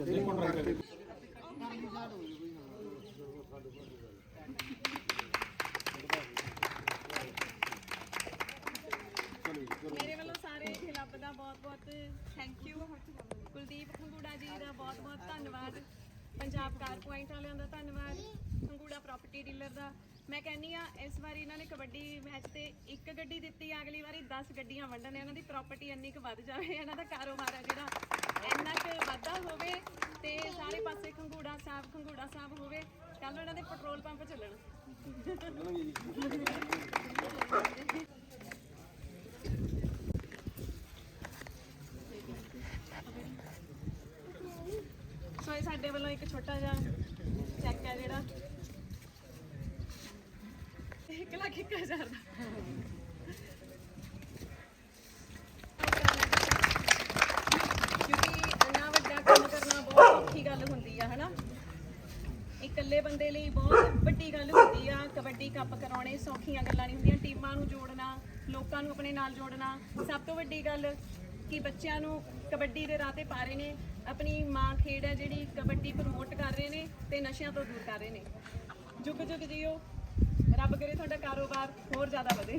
ਸਿੱਧੇ ਕੰਟਰੈਕਟ ਤੇ ਮੇਰੇ ਵੱਲੋਂ ਸਾਰੇ ਖਿਲਾਫ ਦਾ ਬਹੁਤ ਬਹੁਤ ਥੈਂਕ ਯੂ ਕੁਲਦੀਪ ਖੰਗੂੜਾ ਜੀ ਦਾ ਬਹੁਤ ਬਹੁਤ ਧੰਨਵਾਦ। ਪੰਜਾਬ ਕਾਰ ਪੁਆਇੰਟ ਵਾਲਿਆਂ ਦਾ ਧੰਨਵਾਦ। ਖੰਗੂੜਾ ਪ੍ਰਾਪਰਟੀ ਡੀਲਰ ਦਾ। ਮੈਂ ਕਹਿੰਨੀ ਆ ਇਸ ਵਾਰ ਇਹਨਾਂ ਨੇ ਕਬੱਡੀ ਮੈਚ ਤੇ ਇੱਕ ਗੱਡੀ ਦਿੱਤੀ, ਅਗਲੀ ਵਾਰੀ 10 ਗੱਡੀਆਂ ਵੰਡਣ ਇਹਨਾਂ ਦੀ ਪ੍ਰਾਪਰਟੀ ਇੰਨੀ ਕੁ ਵੱਧ ਜਾਵੇ, ਇਹਨਾਂ ਦਾ ਕਾਰੋਬਾਰ ਹੈ ਜਿਹੜਾ। ਇੰਨਾ ਕੁ ਵਾਧਾ ਹੋਵੇ ਤੇ ਸਾਰੇ ਪਾਸੇ ਖੰਗੂੜਾ ਸਾਹਿਬ ਖੰਗੂੜਾ ਸਾਹਿਬ ਹੋਵੇ ਕੱਲ ਨੂੰ ਦੇ ਪੈਟਰੋਲ ਪੰਪ ਚੱਲਣ। ਸੋ ਇਹ ਸਾਡੇ ਵੱਲੋਂ ਇੱਕ ਛੋਟਾ ਜਿਹਾ ਚੈੱਕ ਹੈ ਜਿਹੜਾ। ਇੱਕ ਲੱਖ ਇੱਕ ਦਾ। ਇਕੱਲੇ ਬੰਦੇ ਲਈ ਬਹੁਤ ਵੱਡੀ ਗੱਲ ਹੁੰਦੀ ਆ, ਕਬੱਡੀ ਕੱਪ ਕਰਾਉਣੇ, ਸੌਖੀਆਂ ਗੱਲਾਂ ਨਹੀਂ ਹੁੰਦੀਆਂ, ਟੀਮਾਂ ਨੂੰ ਜੋੜਨਾ, ਲੋਕਾਂ ਨੂੰ ਆਪਣੇ ਨਾਲ ਜੋੜਨਾ। ਸਭ ਤੋਂ ਵੱਡੀ ਗੱਲ ਕਿ ਬੱਚਿਆਂ ਨੂੰ ਕਬੱਡੀ ਦੇ ਰਾਹ ਤੇ ਪਾ ਰਹੇ ਨੇ, ਆਪਣੀ ਮਾਂ ਖੇਡ ਹੈ ਜਿਹੜੀ ਕਬੱਡੀ ਪ੍ਰਮੋਟ ਕਰ ਰਹੇ ਨੇ ਤੇ ਨਸ਼ਿਆਂ ਤੋਂ ਦੂਰ ਕਰ ਰਹੇ ਨੇ। ਜੁਗ ਜੁਗ ਜੀਓ, ਰੱਬ ਕਰੇ ਤੁਹਾਡਾ ਕਾਰੋਬਾਰ ਹੋਰ ਜ਼ਿਆਦਾ ਵਧੇ।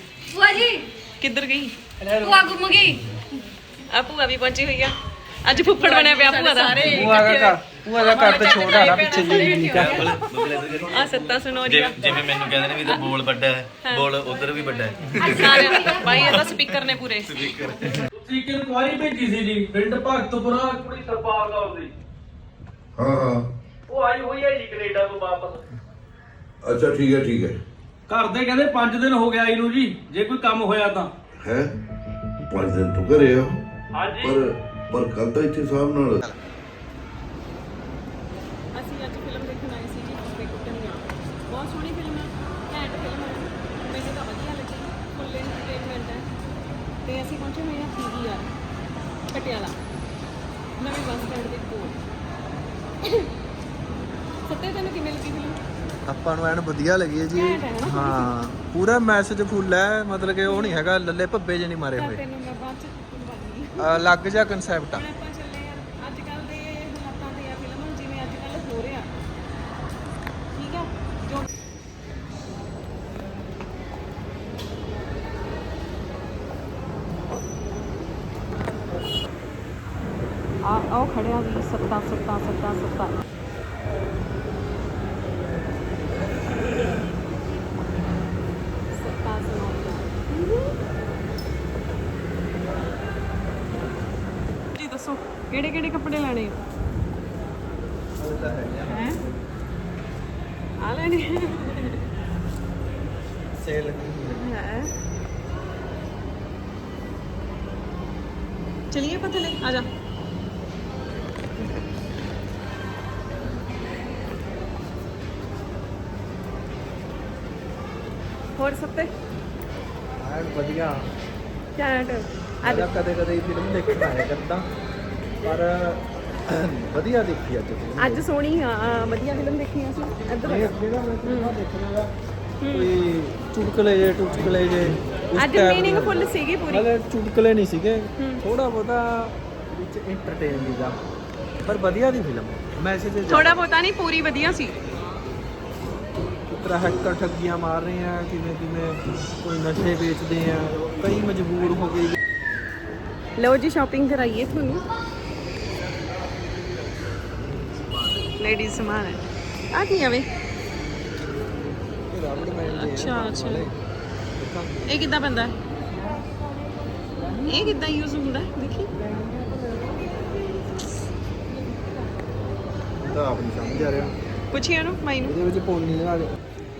ਭੂਆ ਜੀ। ਕਿੱਧਰ ਗਈ? ਭੂਆ ਗੁੰਮ ਗਈ। ਆ ਭੂਆ ਵੀ ਪਹੁੰਚੀ ਹੋਈ ਆ। ਅੱਜ ਫੁੱਫੜ ਬਣਿਆ ਪਿਆ ਭੂਆ ਦਾ। ਭੂਆ ਦਾ ਘਰ ਭੂਆ ਦਾ ਘਰ ਤੇ ਛੋਟਾ ਨਾ ਪਿੱਛੇ ਜੀ ਆ। ਸੱਤਾ ਸੁਣੋ ਜੀ। ਜਿਵੇਂ ਮੈਨੂੰ ਕਹਿੰਦੇ ਨੇ ਵੀ ਤੇ ਬੋਲ ਵੱਡਾ ਹੈ ਬੋਲ ਉਧਰ ਵੀ ਵੱਡਾ ਹੈ। ਸਾਰੇ ਬਾਈ ਇਹਦਾ ਸਪੀਕਰ ਨੇ ਪੂਰੇ। ਤੁਸੀਂ ਇੱਕ ਇਨਕੁਆਰੀ ਭੇਜੀ ਸੀ ਜੀ ਪਿੰਡ ਭਗਤਪੁਰਾ ਕੁੜੀ ਸਰਪਾਲ ਕੌਰ ਦੀ। ਹਾਂ ਹਾਂ। ਉਹ ਆਈ ਹੋਈ ਹੈ ਜੀ ਕੈਨੇਡਾ ਤੋਂ ਵਾਪਸ। ਅੱਛਾ ਠੀਕ ਹੈ ਠੀਕ ਹੈ। ਘਰ ਦੇ ਕਹਿੰਦੇ 5 ਦਿਨ ਹੋ ਗਿਆ ਆਈ ਨੂੰ ਜੀ ਜੇ ਕੋਈ ਕੰਮ ਹੋਇਆ ਤਾਂ। ਹੈ? ਪੰਜ ਦਿਨ ਤੋਂ ਘਰੇ ਆ ਹਾਂਜੀ। ਪਰ ਪਰ ਕੱਲ ਤਾਂ ਇੱਥੇ ਸਾਹਿਬ ਨਾਲ। ਅਸੀਂ ਅੱਜ ਫਿਲਮ ਦੇਖਣ ਆਏ ਸੀ ਜੀ ਕੁੱਤੇ ਕੁੱਟਣੀਆਂ ਬਹੁਤ ਸੋਹਣੀ ਫਿਲਮ ਹੈ ਘੈਂਟ ਫਿਲਮ ਹੈ ਮੈਨੂੰ ਤਾਂ ਵਧੀਆ ਲੱਗੀ। ਫੁੱਲ ਐਂਟਰਟੇਨਮੈਂਟ ਹੈ ਤੇ ਅਸੀਂ ਪਹੁੰਚੇ ਹੋਏ ਹਾਂ ਪੀਵੀਆਰ ਪਟਿਆਲਾ। ਨਵੇਂ ਬੱਸ ਸਟੈਂਡ ਦੇ ਕੋਲ। ਸੱਤੇ ਤੈਨੂੰ ਕਿਵੇਂ ਲੱਗੀ ਫਿਲਮ ਆਪਾਂ ਨੂੰ ਐਨ ਵਧੀਆ ਲੱਗੀ ਹੈ ਜੀ। ਘੈਂਟ ਹੈ ਨਾ? ਹਾਂ ਪੂਰਾ ਮੈਸੇਜ ਫੁੱਲ ਹੈ ਮਤਲਬ ਕਿ ਉਹ ਨਹੀਂ ਹੈਗਾ ਲੱਲੇ ਭੱਬੇ ਜੇ ਨਹੀਂ ਮਾਰੇ ਹੋਏ। ਤੈਨੂੰ ਮੈਂ ਬਾਅਦ ਚ ਬੁਲਾਉਂਗੀ ਅਹ ਅਲੱਗ ਜਿਹਾ ਕਨਸੈਪਟ ਆ। ਹੁਣ ਆਪਾਂ ਚੱਲੇ ਆ ਅੱਜ ਕੱਲ ਦੇ ਹਾਲਾਤਾਂ ਤੇ ਆ ਫਿਲਮ ਜਿਵੇਂ ਅੱਜ ਕੱਲ ਹੋ ਰਿਹਾ। ਠੀਕ ਆ? ਜੋ ਆ ਆਓ ਖੜਿਆ ਵੀ ਸੱਤਾ ਸੱਤਾ ਸੱਤਾ ਸੱਤਾ ਸੱਤਾ ਸੁਣਾਉਂਦਾ ਜੀ ਦੱਸੋ ਕਿਹੜੇ ਕਿਹੜੇ ਕੱਪੜੇ ਲੈਣੇ ਹੈ? ਆ ਲੈਣੇ ਸੇਲ ਹੈ। ਚਲਿਏ ਪਤਲੇ ਆ ਜਾ। ਹੋਰ ਸੱਤੇ? ਐਨ ਵਧੀਆ। ਕੈਨਟ ਅੱਜ ਕਦੇ ਕਦੇ ਫਿਲਮ ਦੇਖਣ ਆਇਆ ਕਰਦਾ ਪਰ ਵਧੀਆ ਦੇਖੀ ਅੱਜ ਫਿਲਮ ਅੱਜ ਸੋਹਣੀ ਆ ਆ, ਵਧੀਆ ਫਿਲਮ ਦੇਖੀ ਅਸੀਂ ਇੱਧਰ ਨਹੀਂ ਅੱਗੇ ਦਾ ਮੈਂ ਫਿਲਮਾਂ ਦੇਖਣ ਦਾ ਕੋਈ ਚੁਟਕਲੇ ਜੇ ਟੁਟਕਲੇ ਜੇ ਉਸ ਅੱਜ type ਦੇ- ਮੀਨਿੰਗਫੁਲ ਸੀਗੀ ਪੂਰੀ। ਮਤਲਬ ਚੁਟਕਲੇ ਨਹੀਂ ਸੀਗੇ ਥੋੜਾ ਬਹੁਤਾ ਵਿੱਚ ਐਂਟਰਟੇਨ ਦੀਦਾ ਪਰ ਵਧੀਆ ਦੀ ਫਿਲਮ ਮੈਸੇਜ ਥੋੜਾ ਬਹੁਤਾ ਨਹੀਂ ਪੂਰੀ ਵਧੀਆ ਸੀ। ਤਰ੍ਹਾਂ ਹੈਕਰ ਠੱਗੀਆਂ ਮਾਰ ਰਹੇ ਆ ਕਿਵੇਂ ਕਿਵੇਂ ਕੋਈ ਨਸ਼ੇ ਵੇਚਦੇ ਆ ਕਈ ਮਜਬੂਰ ਹੋ ਗਏ। ਲਓ ਜੀ ਸ਼ਾਪਿੰਗ ਕਰਾਈਏ ਤੁਹਾਨੂੰ। ਲੇਡੀਜ਼ ਸਮਾਨ ਹੈ। ਆ ਕੀ ਆਵੇ ਅੱਛਾ ਅੱਛਾ। ਇਹ ਕਿੱਦਾਂ ਪੈਂਦਾ? ਹੈ ਇਹ ਕਿੱਦਾਂ ਯੂਜ਼ ਹੁੰਦਾ? ਦੇਖੀ। ਤਾਂ ਆਪ ਨਹੀਂ ਸਮਝ ਆ ਰਿਹਾ। ਪੁੱਛੀ ਇਹਨੂੰ ਮਾਈ ਨੂੰ। ਇਹਦੇ ਵਿੱਚ ਪੌਣੀ ਲਗਾ ਦੇ।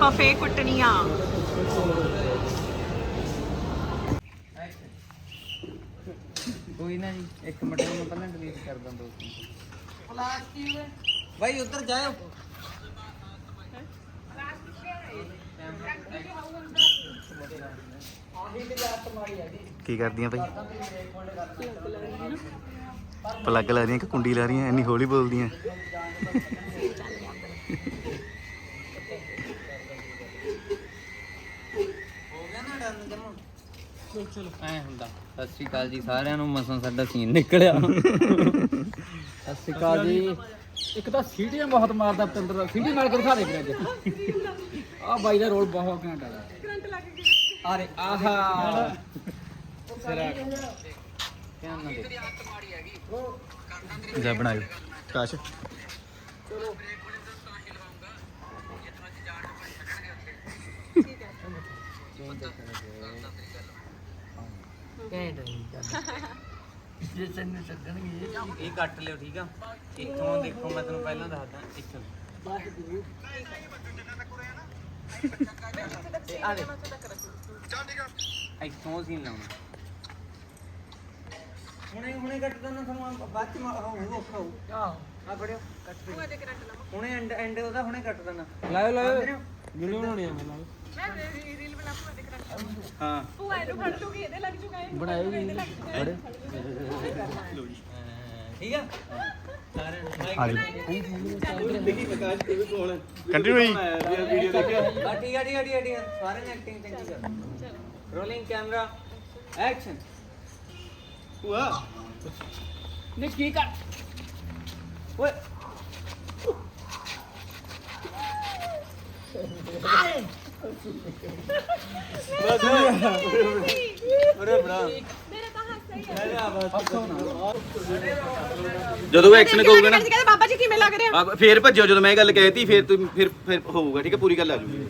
ਫਫੇ ਕੁੱਟਣੀਆਂ। ਕੋਈ ਨਾ ਜੀ ਇੱਕ ਮਿੰਟ ਨੂੰ ਪਹਿਲਾਂ ਡਿਲੀਟ ਕਰ ਦਾਂ ਦੋਸਤ ਭਾਈ ਉੱਧਰ ਜਾਓ ਕੀ ਕਰਦੀਆਂ ਭਾਈ ਪਲੱਗ ਲਾ ਰਹੀਆਂ ਕਿ ਕੁੰਡੀ ਲਾ ਰਹੀਆਂ? ਇੰਨੀ ਹੌਲੀ ਬੋਲਦੀਆਂ। ਐ ਹੁੰਦਾ। ਸਤਿ ਸ਼੍ਰੀ ਅਕਾਲ ਜੀ ਸਾਰਿਆਂ ਨੂੰ ਮਸਾਂ ਸਾਡਾ ਸੀਨ ਨਿਕਲਿਆ। ਸਤਿ ਸ਼੍ਰੀ ਅਕਾਲ ਜੀ। ਇੱਕ ਤਾਂ ਸੀਟੀਆਂ ਬਹੁਤ ਮਾਰਦਾ ਪਤੰਦਰ ਦਾ। ਸੀਟੀ ਮਾਰ ਕੇ ਦਿਖਾ ਦੇ ਵੀਰੇ ਅੱਜ। ਆ ਬਾਈ ਦਾ ਰੋਲ ਬਹੁਤ ਘੈਂਟ ਆ। ਕਰੰਟ ਲੱਗ ਗਿਆ ਅਰੇ ਆਹਾ। ਸਿਰਾ ਧਿਆਨ ਨਾਲ ਦੇਖ ਜਾ ਬਣਾਇਓ ਕਾਸ਼ ਇਹ ਕੱਟ ਲਿਓ ਠੀਕ ਆ? ਇੱਥੋਂ ਦੇਖੋ ਮੈਂ ਤੈਨੂੰ ਪਹਿਲਾਂ ਦੱਸਦਾ ਇੱਥੋਂ। ਇਹ ਆ ਦੇ ਇੱਥੋਂ ਸੀਨ ਲਾਉਣਾ। ਹੁਣੇ ਹੁਣੇ ਕੱਟ ਦੋ ਨਾ ਤੁਹਾਨੂੰ ਬਾਅਦ ਚ ਹੋਊ ਔਖਾ ਹੋਊ। ਆਹ। ਆ ਫੜਿਓ। ਕੱਟ ਦਿਓ ਹੁਣੇ ਐਂਡ ਐਂਡ ਉਹਦਾ ਹੁਣੇ ਕੱਟ ਦੇਣਾ ਲਾਇਓ ਲਾਇਓ। ਵੀਡੀਓ ਬਣਾਉਣੀ ਆ ਮੈਂ ਮੈਂ ਹਾਂ। ਭੂਆ ਇਹਨੂੰ ਫੜ ਲੂਗੀ ਇਹਦੇ ਲੱਗ ਜੂਗਾ ਇਹਨੂੰ ਬਣਾਇਓ ਇਹਦੇ ਲੱਗ ਜੂਗਾ ਠੀਕ ਆ? ਸਾਰਿਆਂ ਨੂੰ ਆ ਕੰਟੀਨਿਊ ਹੋਈ। ਵੀਡੀਓ ਦੇਖਿਆ ਹਾਂ ਠੀਕ ਆ ਠੀਕ ਆ ਠੀਕ ਆ ਠੀਕ ਆ ਸਾਰਿਆਂ ਨੇ ਐਕਟਿੰਗ ਚੰਗੀ ਕਰ। ਰੋਲਿੰਗ ਕੈਮਰਾ ਐਕਸ਼ਨ ਭੂਆ। ਨੇ ਕੀ ਕਰ? ਓਏ। ਅਰੇ ਬੜਾ ਮੇਰਾ ਤਾਂ ਹਾਸਾ ਹੀ ਆ ਜਦੋਂ ਐਕਸ਼ਨ ਕਹੂਗਾ ਨਾ ਕਹਿੰਦੇ ਬਾਬਾ ਜੀ ਕਿਵੇਂ ਲੱਗ ਰਿਹਾ? ਆ, ਫੇਰ ਭੱਜਿਓ ਜਦੋਂ ਮੈਂ ਇਹ ਗੱਲ ਕਹਿਤੀ ਫੇਰ ਤੂੰ ਫਿਰ ਫਿਰ ਹੋਊਗਾ ਠੀਕ ਹੈ? ਪੂਰੀ ਗੱਲ ਆ ਜੂਗੀ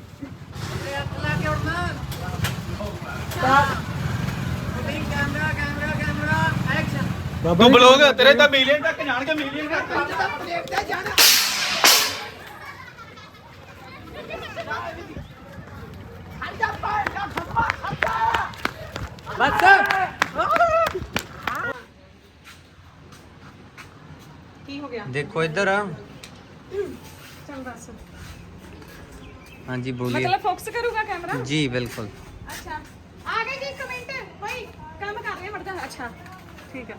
ਤੂੰ ਬਲੋਗ ਤੇਰੇ ਤਾਂ ਮਿਲੀਅਨ ਤੱਕ ਜਾਣਗੇ ਮਿਲੀਅਨ ਤੱਕ। ਬਸ ਕੀ ਹੋ ਗਿਆ? ਦੇਖੋ ਇੱਧਰ। ਚੱਲ ਦੱਸ। ਹਾਂਜੀ ਬੋਲੀਏ। ਮਤਲਬ ਫੋਕਸ ਕਰੂਗਾ ਕੈਮਰਾ ਜੀ ਬਿਲਕੁਲ। ਅੱਛਾ। ਆ ਗਏ ਜੀ ਇੱਕ ਮਿੰਟ। ਬਈ ਕੰਮ ਕਰ ਰਹੇ ਮਰਦਾ ਅੱਛਾ। ਠੀਕ ਆ।